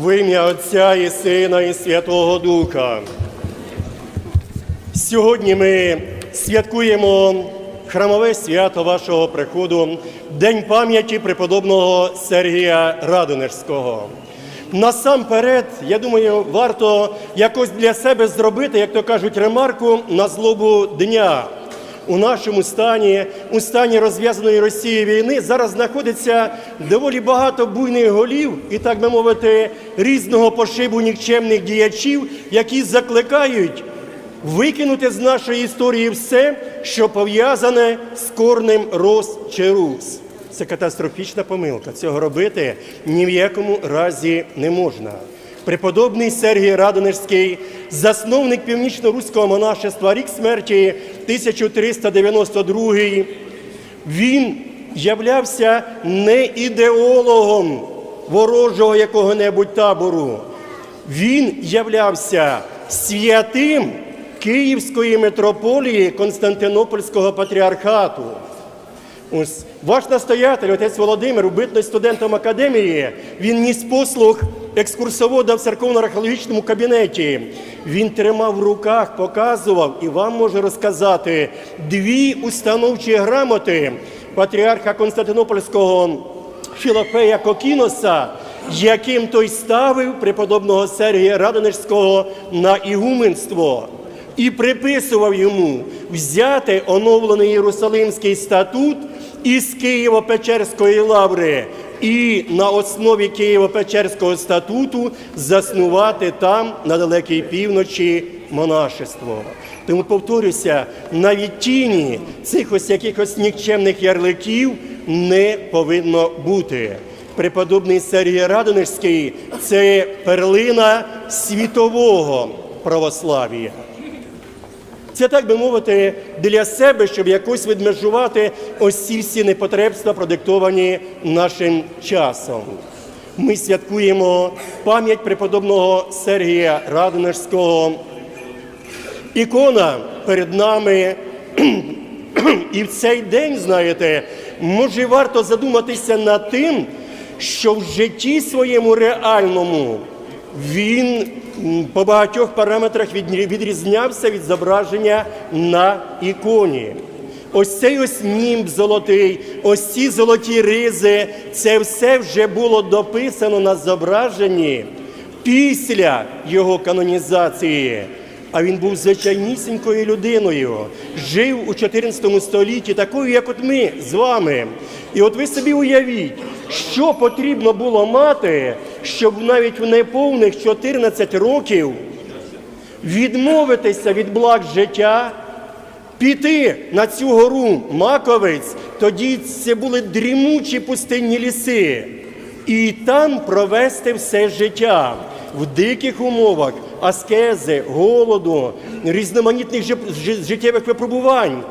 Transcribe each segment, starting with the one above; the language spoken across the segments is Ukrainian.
В ім'я Отця і Сина, і Святого Духа. Сьогодні ми святкуємо храмове свято вашого приходу, День пам'яті преподобного Сергія Радонежського. Насамперед, я думаю, варто якось для себе зробити, як то кажуть, ремарку на злобу дня. У нашому стані, у стані розв'язаної Росії війни, зараз знаходиться доволі багато буйних голів і, так би мовити, різного пошибу нікчемних діячів, які закликають викинути з нашої історії все, що пов'язане з корнем Рос чи Рус. Це катастрофічна помилка. Цього робити ні в якому разі не можна. Преподобний Сергій Радонежський, засновник північно-руського монашества, рік смерті 1392, він являвся не ідеологом ворожого якого-небудь табору. Він являвся святим Київської митрополії Константинопольського патріархату. Ось ваш настоятель, отець Володимир, убитний студентом академії, він ніс послуг екскурсовода в церковно-археологічному кабінеті. Він тримав в руках, показував і вам може розказати дві установчі грамоти патріарха Константинопольського Філопея Кокіноса, яким той ставив преподобного Сергія Радонежського на ігуменство і приписував йому взяти оновлений Єрусалимський статут із Києво-Печерської лаври і на основі Києво-Печерського статуту заснувати там на далекій півночі монашество. Тому повторюся, навіть тіні цих ось якихось нікчемних ярликів не повинно бути. Преподобний Сергій Радонежський це перлина світового православ'я. Це так би мовити для себе, щоб якось відмежувати ось ці всі непотребства, продиктовані нашим часом. Ми святкуємо пам'ять преподобного Сергія Радонежського. Ікона перед нами. І в цей день, знаєте, може варто задуматися над тим, що в житті своєму реальному він по багатьох параметрах відрізнявся від зображення на іконі. Ось цей ось німб золотий, ось ці золоті ризи, це все вже було дописано на зображенні після його канонізації. А він був звичайнісінькою людиною, жив у 14 столітті, такою, як от ми з вами. І от ви собі уявіть, що потрібно було мати, щоб навіть в неповних 14 років відмовитися від благ життя, піти на цю гору Маковець, тоді це були дрімучі пустинні ліси, і там провести все життя в диких умовах, аскези, голоду, різноманітних жи- жи- життєвих випробувань.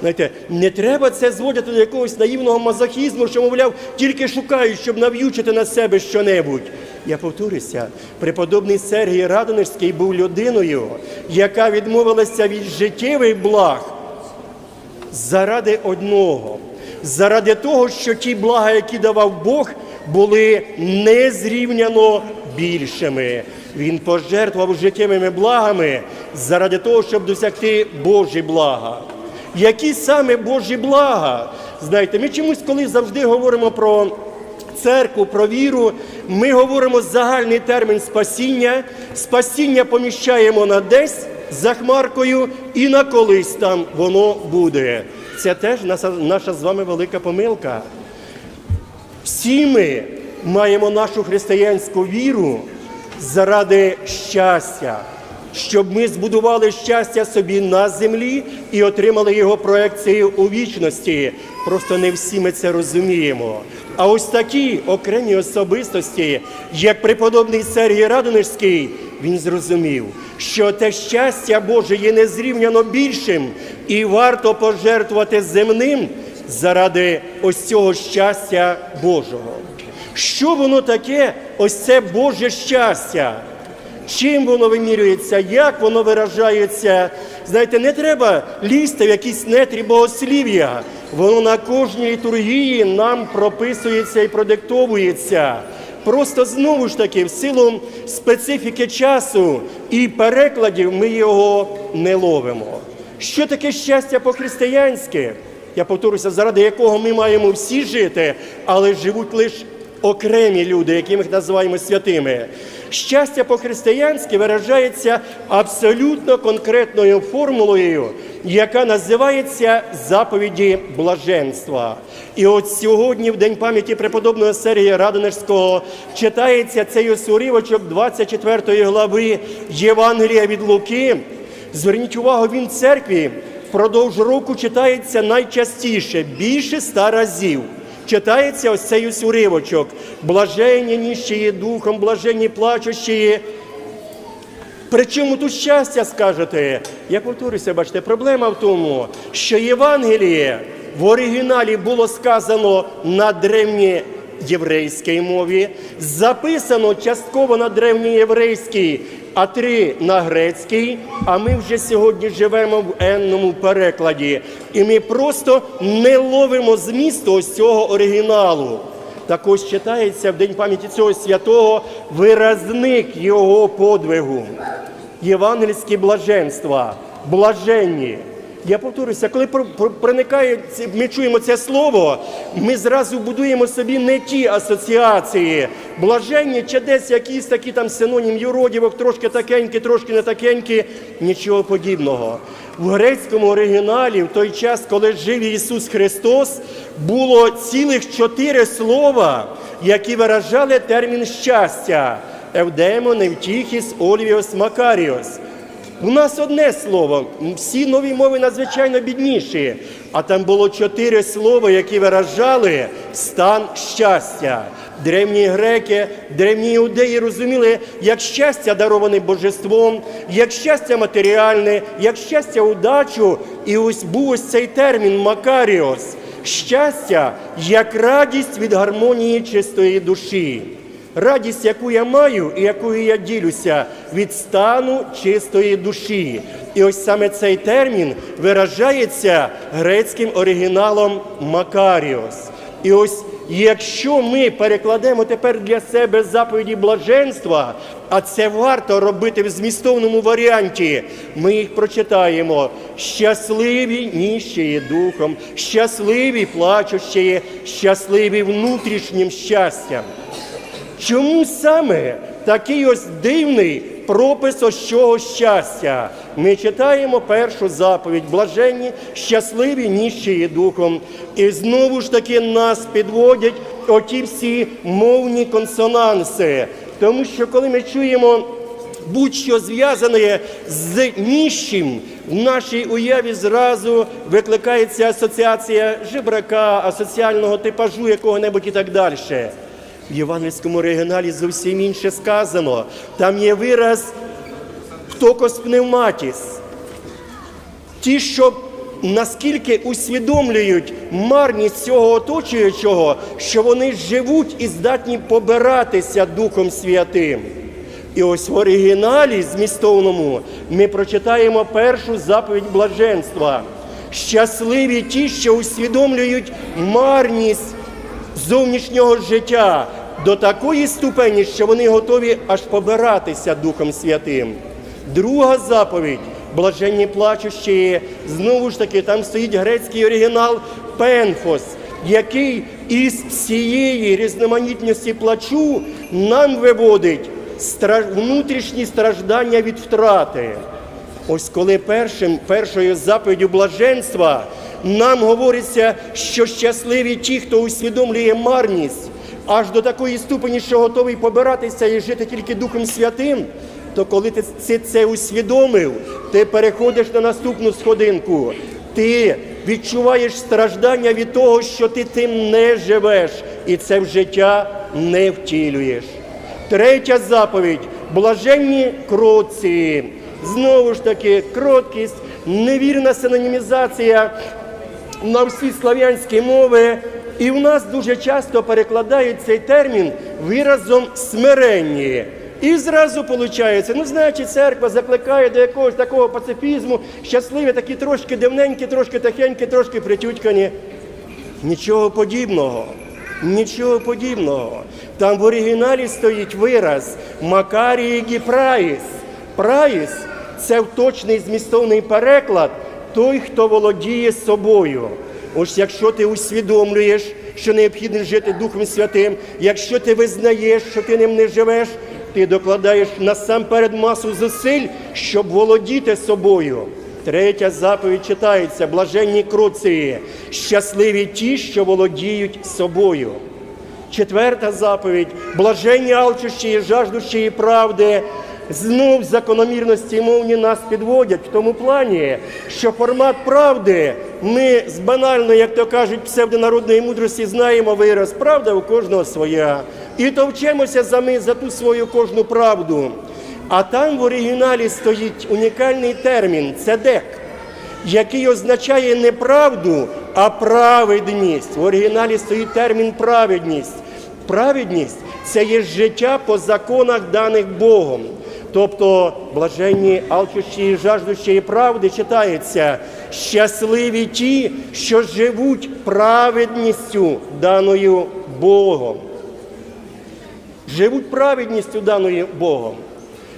Знаєте, не треба це зводити до якогось наївного мазохізму, що, мовляв, тільки шукають, щоб нав'ючити на себе щонебудь. Я повторюся, преподобний Сергій Радонежський був людиною, яка відмовилася від життєвих благ заради одного, заради того, що ті блага, які давав Бог, були незрівняно більшими. Він пожертвував життєвими благами заради того, щоб досягти Божі блага. Які саме Божі блага? Знаєте, ми чомусь, коли завжди говоримо про церкву, про віру, ми говоримо загальний термін спасіння. Спасіння поміщаємо на десь за хмаркою, і на колись там воно буде. Це теж наша, наша з вами велика помилка. Всі ми маємо нашу християнську віру заради щастя, щоб ми збудували щастя собі на землі і отримали його проекцію у вічності. Просто не всі ми це розуміємо. А ось такі окремі особистості, як преподобний Сергій Радонежський, він зрозумів, що те щастя Боже є незрівняно більшим і варто пожертвувати земним заради ось цього щастя Божого. Що воно таке, ось це Боже щастя? Чим воно вимірюється, як воно виражається? Знаєте, не треба лізти в якісь нетрі богослів'я. Воно на кожній літургії нам прописується і продиктовується. Просто знову ж таки, в силу специфіки часу і перекладів ми його не ловимо. Що таке щастя по-християнськи? Я повторюся, заради якого ми маємо всі жити, але живуть лише окремі люди, які ми називаємо святими. Щастя по-християнськи виражається абсолютно конкретною формулою, яка називається заповіді блаженства. І от сьогодні, в день пам'яті преподобного Сергія Радонежського, читається цей ось уривочок 24 глави Євангелія від Луки. Зверніть увагу, він церкві впродовж року читається найчастіше, більше ста разів. Читається ось цей ось уривочок. Блаженні ніщі духом, блаженні плачущі. Причому тут щастя скажете? Я повторюся, бачите, проблема в тому, що Євангеліє в оригіналі було сказано на древньоєврейській мові, записано частково на древньоєврейській, а три на грецький. А ми вже сьогодні живемо в енному перекладі. І ми просто не ловимо змісту ось цього оригіналу. Також читається в день пам'яті цього святого виразник його подвигу. Євангельські блаженства, блаженні. Я повторюся, коли пр- пр- проникає, ми чуємо це слово, ми зразу будуємо собі не ті асоціації. Блаженні чи десь якісь такі там синонім юродівок, трошки такенькі, трошки не такенькі, нічого подібного. В грецькому оригіналі, в той час, коли жив Ісус Христос, було цілих чотири слова, які виражали термін щастя. Евдемон, Евтіхіс, Олівіос, Макаріос. У нас одне слово. Всі нові мови надзвичайно бідніші. А там було чотири слова, які виражали стан щастя. Древні греки, древні іудеї розуміли, як щастя дароване божеством, як щастя матеріальне, як щастя удачу. І ось був ось цей термін Макаріос. Щастя як радість від гармонії чистої душі. Радість, яку я маю і якою я ділюся від стану чистої душі. І ось саме цей термін виражається грецьким оригіналом Макаріос. І ось якщо ми перекладемо тепер для себе заповіді блаженства, а це варто робити в змістовному варіанті, ми їх прочитаємо. Щасливі ніщі духом, щасливі плачущі, щасливі внутрішнім щастям. Чому саме такий ось дивний пропис ось цього щастя? Ми читаємо першу заповідь блаженні, щасливі ніщі духом. І знову ж таки нас підводять оті всі мовні консонанси. Тому що коли ми чуємо будь-що зв'язане з ніщим, в нашій уяві зразу викликається асоціація жебрака, асоціального типажу якого-небудь і так далі. В євангельському оригіналі зовсім інше сказано. Там є вираз «токос пневматіс». Ті, що наскільки усвідомлюють марність цього оточуючого, що вони живуть і здатні побиратися Духом Святим. І ось в оригіналі змістовному ми прочитаємо першу заповідь блаженства. Щасливі ті, що усвідомлюють марність зовнішнього життя до такої ступені, що вони готові аж побиратися Духом Святим. Друга заповідь блаженні плачущі. Знову ж таки, там стоїть грецький оригінал пенфос, який із всієї різноманітності плачу нам виводить внутрішні страждання від втрати. Ось коли першим, першою заповіддю блаженства нам говориться, що щасливі ті, хто усвідомлює марність, аж до такої ступені, що готовий побиратися і жити тільки Духом Святим, то коли ти це, це усвідомив, ти переходиш на наступну сходинку. Ти відчуваєш страждання від того, що ти тим не живеш, і це в життя не втілюєш. Третя заповідь блаженні кротці. Знову ж таки, кроткість, невірна синонімізація на всі слав'янські мови. І в нас дуже часто перекладають цей термін виразом смиренні. І зразу виходить, ну значить, церква закликає до якогось такого пацифізму, щасливі, такі трошки дивненькі, трошки тихенькі, трошки притютькані. Нічого подібного. Нічого подібного. Там в оригіналі стоїть вираз Макарії Гіпраїс. Праїс це точний змістовний переклад той, хто володіє собою. Ось якщо ти усвідомлюєш, що необхідно жити Духом Святим, якщо ти визнаєш, що ти ним не живеш, ти докладаєш насамперед масу зусиль, щоб володіти собою. Третя заповідь читається: блаженні круції, щасливі ті, що володіють собою. Четверта заповідь блаженні алчущі і жаждущі правди. Знов закономірності мовні нас підводять в тому плані, що формат правди ми з банально, як то кажуть, псевдонародної мудрості знаємо вираз. Правда у кожного своя. І товчемося за ми за ту свою кожну правду. А там в оригіналі стоїть унікальний термін цедек який означає не правду, а праведність. В оригіналі стоїть термін праведність. Праведність це є життя по законах, даних Богом. Тобто блаженні алчущі і жаждущі правди читається щасливі ті, що живуть праведністю даною Богом. Живуть праведністю даною Богом.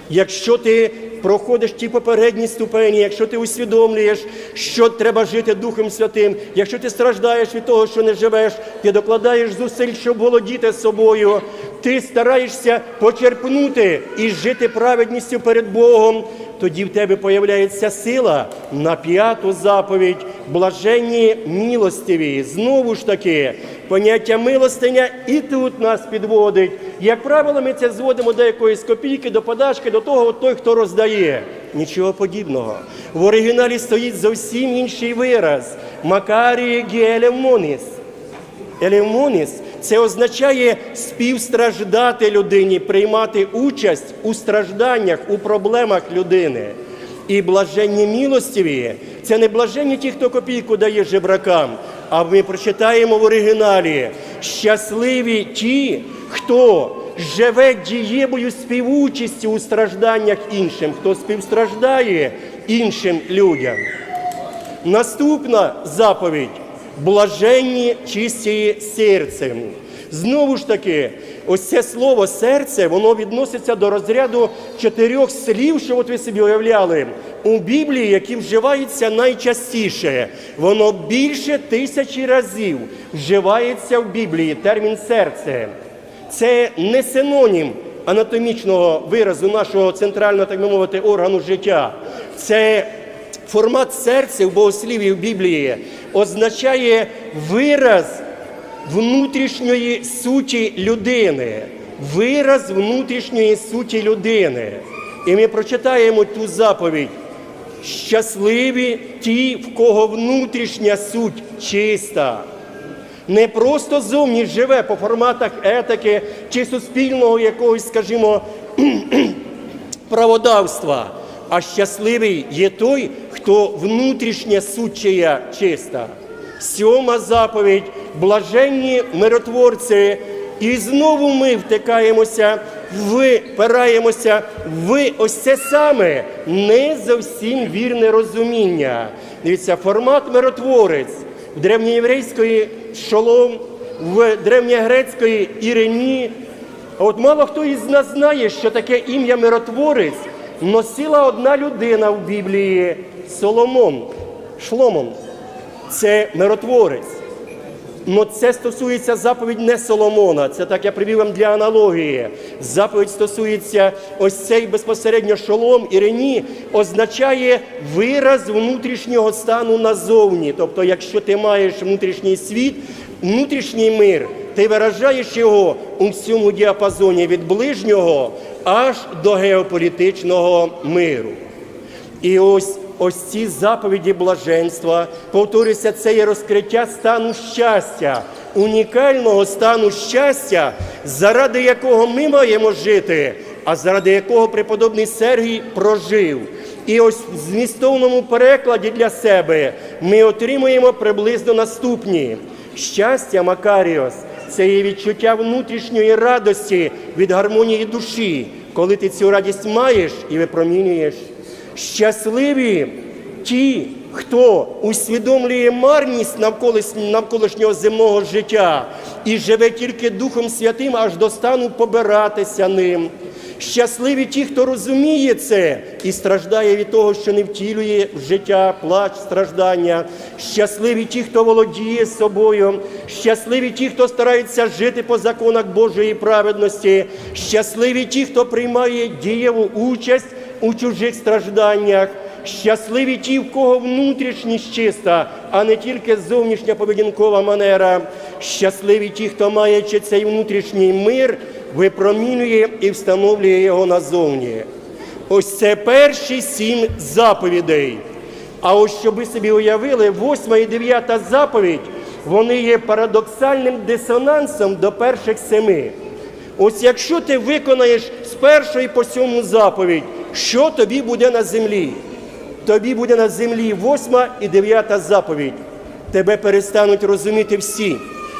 Якщо ти проходиш ті попередні ступені, якщо ти усвідомлюєш, що треба жити Духом Святим, якщо ти страждаєш від того, що не живеш, ти докладаєш зусиль, щоб володіти собою, ти стараєшся почерпнути і жити праведністю перед Богом, тоді в тебе появляється сила на п'яту заповідь, блаженні милостиві. Знову ж таки, поняття милостиня і тут нас підводить. Як правило, ми це зводимо до якоїсь копійки, до подачки, до того, той, хто роздає. Нічого подібного. В оригіналі стоїть зовсім інший вираз Макарії Гіелемоніс. Елемоніс це означає співстраждати людині, приймати участь у стражданнях, у проблемах людини. І блаженні милостиві це не блаженні ті, хто копійку дає жебракам. А ми прочитаємо в оригіналі щасливі ті, хто живе дієвою співучістю у стражданнях іншим, хто співстраждає іншим людям. Наступна заповідь блаженні чисті серцем. Знову ж таки, ось це слово серце, воно відноситься до розряду чотирьох слів, що от ви собі уявляли, у Біблії, які вживаються найчастіше. Воно більше тисячі разів вживається в Біблії термін серце. Це не синонім анатомічного виразу нашого центрального, так би мовити, органу життя. Це формат серця в богослів'ї в Біблії означає вираз внутрішньої суті людини. Вираз внутрішньої суті людини. І ми прочитаємо ту заповідь. Щасливі ті, в кого внутрішня суть чиста. Не просто зовні живе по форматах етики чи суспільного якогось, скажімо, праводавства, а щасливий є той, хто внутрішня суть чия чиста. Сьома заповідь блаженні миротворці. І знову ми втикаємося, впираємося в ось це саме не зовсім вірне розуміння. Дивіться, формат миротворець в древньоєврейської шолом, в древньогрецької Ірені. А от мало хто із нас знає, що таке ім'я миротворець носила одна людина в Біблії Соломон, Шломон. Це миротворець. Но це стосується заповідь не Соломона. Це так я привів вам для аналогії. Заповідь стосується ось цей безпосередньо шолом Ірені, означає вираз внутрішнього стану назовні. Тобто, якщо ти маєш внутрішній світ, внутрішній мир, ти виражаєш його у всьому діапазоні від ближнього аж до геополітичного миру. І ось ось ці заповіді блаженства, повторюється, це є розкриття стану щастя, унікального стану щастя, заради якого ми маємо жити, а заради якого преподобний Сергій прожив. І ось в змістовному перекладі для себе ми отримуємо приблизно наступні. Щастя, Макаріос, це є відчуття внутрішньої радості від гармонії душі, коли ти цю радість маєш і випромінюєш. Щасливі ті, хто усвідомлює марність навколишнього земного життя і живе тільки Духом Святим аж до стану побиратися ним. Щасливі ті, хто розуміє це і страждає від того, що не втілює в життя плач, страждання. Щасливі ті, хто володіє собою. Щасливі ті, хто старається жити по законах Божої праведності. Щасливі ті, хто приймає дієву участь у чужих стражданнях. Щасливі ті, в кого внутрішність чиста, а не тільки зовнішня поведінкова манера. Щасливі ті, хто маючи цей внутрішній мир, випромінює і встановлює його назовні. Ось це перші сім заповідей. А ось щоб ви собі уявили, восьма і дев'ята заповідь, вони є парадоксальним дисонансом до перших семи. Ось якщо ти виконаєш з першої по сьому заповідь, що тобі буде на землі? Тобі буде на землі восьма і дев'ята заповідь. Тебе перестануть розуміти всі,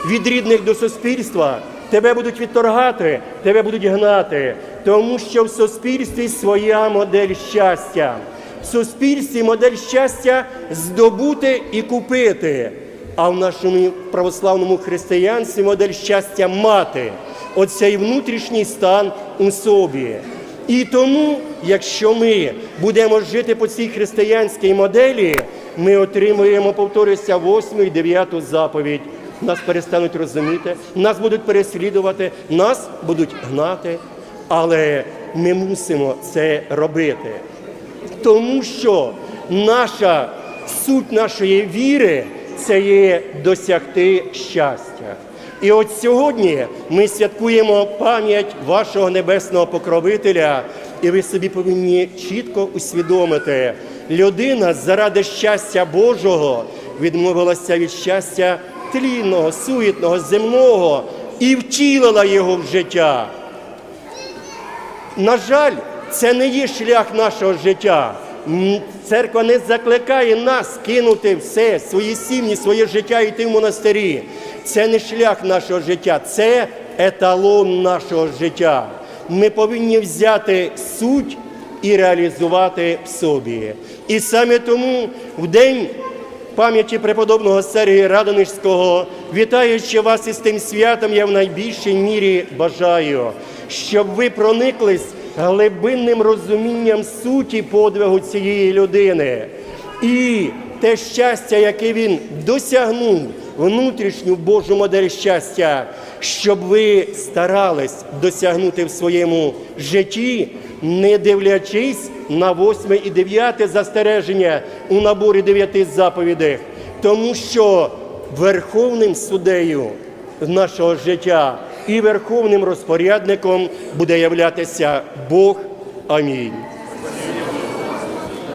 від рідних до суспільства. Тебе будуть відторгати, тебе будуть гнати, тому що в суспільстві своя модель щастя. В суспільстві модель щастя здобути і купити. А в нашому православному християнстві модель щастя мати. Оцей внутрішній стан у собі. І тому, якщо ми будемо жити по цій християнській моделі, ми отримуємо, повторюся, восьму і дев'яту заповідь. Нас перестануть розуміти, нас будуть переслідувати, нас будуть гнати, але ми мусимо це робити. Тому що наша суть нашої віри це є досягти щастя. І от сьогодні ми святкуємо пам'ять вашого небесного покровителя, і ви собі повинні чітко усвідомити, людина заради щастя Божого відмовилася від щастя тлінного, суетного, земного і втілила його в життя. На жаль, це не є шлях нашого життя. Церква не закликає нас кинути все, свої сім'ї, своє життя і йти в монастирі. Це не шлях нашого життя, це еталон нашого життя. Ми повинні взяти суть і реалізувати в собі. І саме тому в день пам'яті преподобного Сергія Радонежського, вітаючи вас із тим святом, я в найбільшій мірі бажаю, щоб ви прониклись глибинним розумінням суті подвигу цієї людини. І те щастя, яке він досягнув, внутрішню Божу модель щастя, щоб ви старались досягнути в своєму житті, не дивлячись на восьме і дев'яте застереження у наборі дев'яти заповідей, тому що верховним суддею нашого життя і верховним розпорядником буде являтися Бог. Амінь.